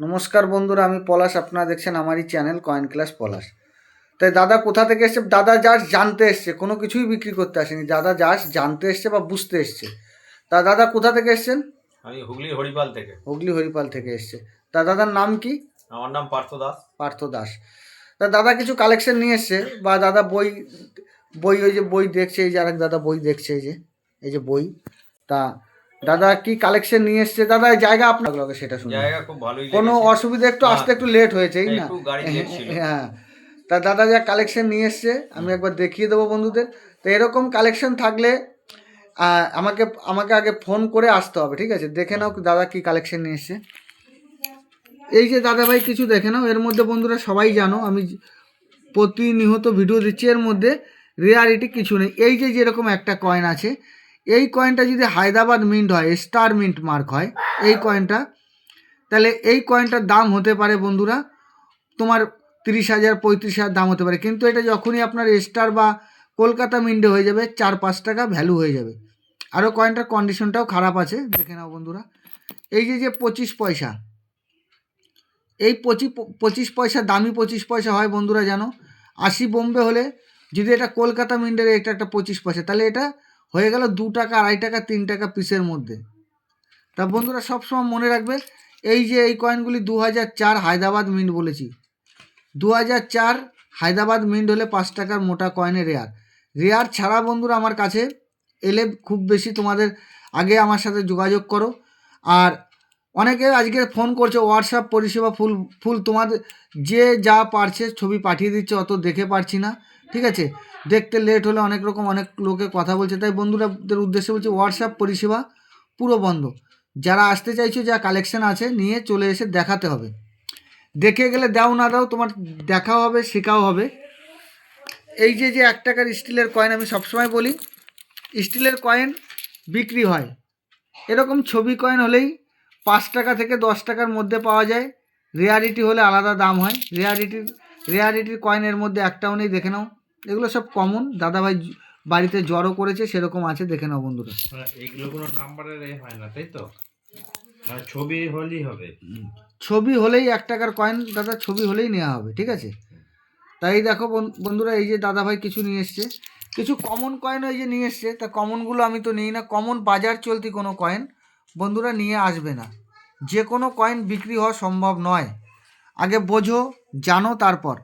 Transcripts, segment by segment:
নমস্কার বন্ধুরা আমি পলাশ। আপনারা দেখছেন আমারই চ্যানেল কয়েন ক্লাস পলাশ। তাই দাদা কোথা থেকে এসছে? দাদা জাস্ট জানতে এসছে। কোনো কিছুই বিক্রি করতে আসেনি। দাদা জাস্ট জানতে এসছে বা বুঝতে এসছে। তা দাদা কোথা থেকে এসছেন? আমি হুগলি হরিপাল থেকে। হুগলি হরিপাল থেকে এসছে। তা দাদার নাম কি? আমার নাম পার্থ দাস। পার্থ দাস। তা দাদা কিছু কালেকশন নিয়ে এসছে বা দাদা বই বই ওই যে বই দেখছে এই যে আরেক দাদা বই দেখছে এই যে এই যে বই। তা দাদা কি কালেকশন নিয়ে এসছে? দাদা জায়গা আপনার লাগে সেটা শুনে জায়গা খুব ভালোই কোনো। অসুবিধা একটু আসতে একটু লেট হয়েছে এই না? একটু গাড়ি late ছিল। হ্যাঁ। তা দাদা যা কালেকশন নিয়ে এসছে আমি একবার দেখিয়ে দেবো বন্ধুদের। তো এরকম কালেকশন থাকলে আমাকে আমাকে আগে ফোন করে আসতে হবে ঠিক আছে? দেখে নাও দাদা কি কালেকশন নিয়ে এসছে। এই যে দাদা ভাই কিছু দেখে নাও। এর মধ্যে বন্ধুরা সবাই জানো আমি প্রতিনিয়ত ভিডিও দিচ্ছি এর মধ্যে রিয়ালিটি কিছু নেই। এই যে যেরকম একটা কয়েন আছে এই কয়েনটা যদি হায়দ্রাবাদ মিন্ট হয় স্টার মিন্ট মার্ক হয়, এই কয়েনটা তাহলে এই কয়েনটার দাম হতে পারে বন্ধুরা তোমার তিরিশ হাজার, পঁয়ত্রিশ হাজার দাম হতে পারে। কিন্তু এটা যখনই আপনার স্টার বা কলকাতা মিন্টে হয়ে যাবে, চার, পাঁচ টাকা ভ্যালু হয়ে যাবে। আরও কয়েনটার কন্ডিশনটাও খারাপ আছে, দেখে নাও বন্ধুরা। এই যে যে পঁচিশ পয়সা, এই পঁচিশ পঁচিশ পয়সা, দামি পঁচিশ পয়সা হয় বন্ধুরা জানো। আশি বোম্বে হলে যদি এটা কলকাতা মিন্টের এটা একটা পঁচিশ পয়সা, তাহলে এটা হয়ে গেল দু টাকা, আড়াই টাকা, তিন টাকা পিসের মধ্যে। তা বন্ধুরা সবসময় মনে রাখবে, এই যে এই কয়েনগুলি দু চার হায়দ্রাবাদ মিন্ট বলেছি। দু চার হায়দ্রাবাদ মিন্ট হলে পাঁচ টাকার মোটা কয়েনে রেয়ার রেয়ার ছাড়া বন্ধুরা আমার কাছে এলে খুব বেশি তোমাদের আগে আমার সাথে যোগাযোগ করো। আর অনেকে আজকে ফোন করছে হোয়াটসঅ্যাপ পরিষেবা ফুল ফুল তোমাদের যে যা পারছে ছবি পাঠিয়ে দিচ্ছে, অত দেখে পারছি না। ঠিক আছে? দেখতে লেট হলে অনেক রকম অনেক লোকে কথা বলছে। তাই বন্ধুরাদের উদ্দেশ্যে বলছি হোয়াটসঅ্যাপ পরিষেবা পুরো বন্ধ। যারা আসতে চাইছো, যা কালেকশন আছে, নিয়ে চলে এসে দেখাতে হবে। দেখে গেলে দাও না দাও, তোমার দেখাও হবে, শেখাও হবে। এই যে যে এক টাকার স্টিলের কয়েন আমি সবসময় বলি, স্টিলের কয়েন বিক্রি হয়। এরকম ছবি কয়েন হলেই পাঁচ টাকা থেকে দশ টাকার মধ্যে পাওয়া যায়। রেয়ারিটি হলে আলাদা দাম হয়। রেয়ারিটির রেয়ারিটির কয়েনের মধ্যে একটাও নেই, দেখে নাও। এগুলো সব কমন দাদাভাই বাড়িতে জড়ো করেছে সেরকম আছে দেখে নাও বন্ধুরা। মানে এগুলো কোনো নাম্বারের হয় না তাই তো? ছবি হলেই হবে। ছবি হলেই এক টাকার কয়েন দাদা ছবি হলেই নেওয়া হবে ঠিক আছে? তাই দেখো বন্ধুরা এই যে দাদাভাই কিছু নিয়ে এসছে। কিছু কমন কয়েন এই যে নিয়ে এসছে তা কমনগুলো আমি তো নিই না। কমন বাজার চলতি কোনো কয়েন বন্ধুরা নিয়ে আসবে না। যে কোনো কয়েন বিক্রি হওয়া সম্ভব নয়। আগে বোঝো জানো তারপর।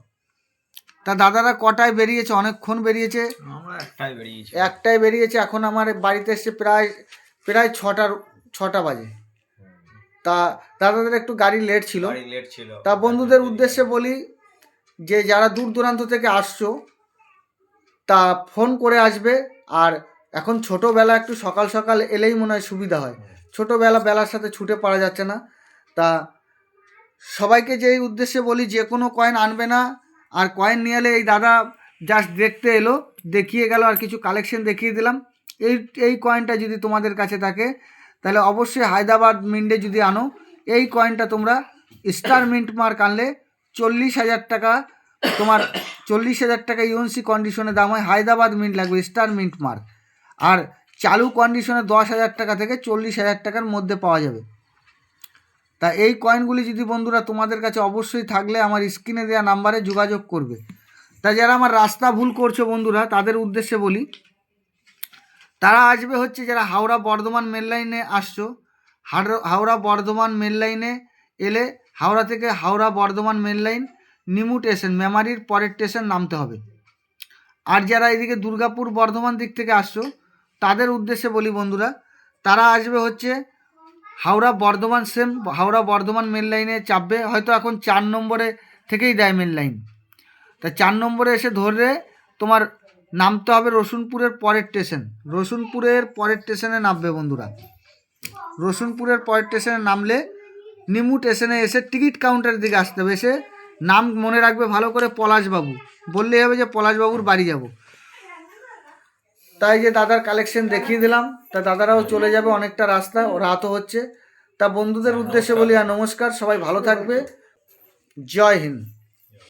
তা দাদারা কটায় বেরিয়েছে? অনেকক্ষণ বেরিয়েছে। আমরা একটাই বেরিয়েছি। একটাই বেরিয়েছে। এখন আমার বাড়িতে এসছে প্রায় প্রায় ছটার ছটা বাজে। তা দাদাদের একটু গাড়ি লেট ছিল। গাড়ি লেট ছিল। তা বন্ধুদের উদ্দেশ্যে বলি যে যারা দূর দূরান্ত থেকে আসছো তা ফোন করে আসবে। আর এখন ছোটোবেলা একটু সকাল সকাল এলেই মনে হয় সুবিধা হয়। ছোটোবেলা বেলার সাথে ছুটে পারা যাচ্ছে না। তা সবাইকে যেই উদ্দেশ্যে বলি যে কোনো কয়েন আনবে না। আর কয়েন নিয়ে এলে এই দাদা জাস্ট দেখতে এলো, দেখিয়ে গেল আর কিছু কালেকশন দেখিয়ে দিলাম। এই এই কয়েনটা যদি তোমাদের কাছে থাকে, তাহলে অবশ্যই হায়দ্রাবাদ মিন্টে যদি আনো, এই কয়েনটা তোমরা স্টার মিন্ট মার্ক আনলে চল্লিশ হাজার টাকা, তোমার চল্লিশ হাজার টাকা ইউএনসি কন্ডিশনে দাম হয়, হায়দ্রাবাদ মিন্ট লাগবে স্টার মিন্ট মার্ক আর চালু কন্ডিশনে দশ হাজার টাকা থেকে চল্লিশ হাজার টাকার মধ্যে পাওয়া যাবে। তা এই কয়েনগুলি যদি বন্ধুরা তোমাদের কাছে অবশ্যই থাকলে আমার স্ক্রিনে দেওয়া নাম্বারে যোগাযোগ করবে। তা যারা আমার রাস্তা ভুল করছ বন্ধুরা, তাদের উদ্দেশ্যে বলি, তারা আসবে হচ্ছে যারা হাওড়া বর্ধমান মেল লাইনে আসছো। হাওড়া বর্ধমান মেল লাইনে এলে হাওড়া থেকে হাওড়া বর্ধমান মেন লাইন নিমু স্টেশন মেমারির পরের স্টেশন নামতে হবে। আর যারা এদিকে দুর্গাপুর বর্ধমান দিক থেকে আসছো, তাদের উদ্দেশ্যে বলি বন্ধুরা, তারা আসবে হচ্ছে হাওড়া বর্ধমান সেম হাওড়া বর্ধমান মেন লাইনে চাপবে, হয়তো এখন চার নম্বরে থেকেই দেয় মেন লাইন তা চার নম্বরে এসে ধরলে তোমার নামতে হবে রসুনপুরের পরের স্টেশন রসুনপুরের পরের স্টেশনে নামবে বন্ধুরা। রসুনপুরের পরের স্টেশনে নামলে নিমু স্টেশনে এসে টিকিট কাউন্টারের দিকে আসতে হবে। এসে নাম মনে রাখবে ভালো করে পলাশবাবু। বললেই হবে যে পলাশবাবুর বাড়ি যাব। তাই যে দাদার কালেকশন দেখিয়ে দিলাম, তা দাদারাও চলে যাবে অনেকটা রাস্তা রাতও হচ্ছে। তা বন্ধুদের উদ্দেশ্যে বলি আর নমস্কার, সবাই ভালো থাকবে। জয় হিন্দ।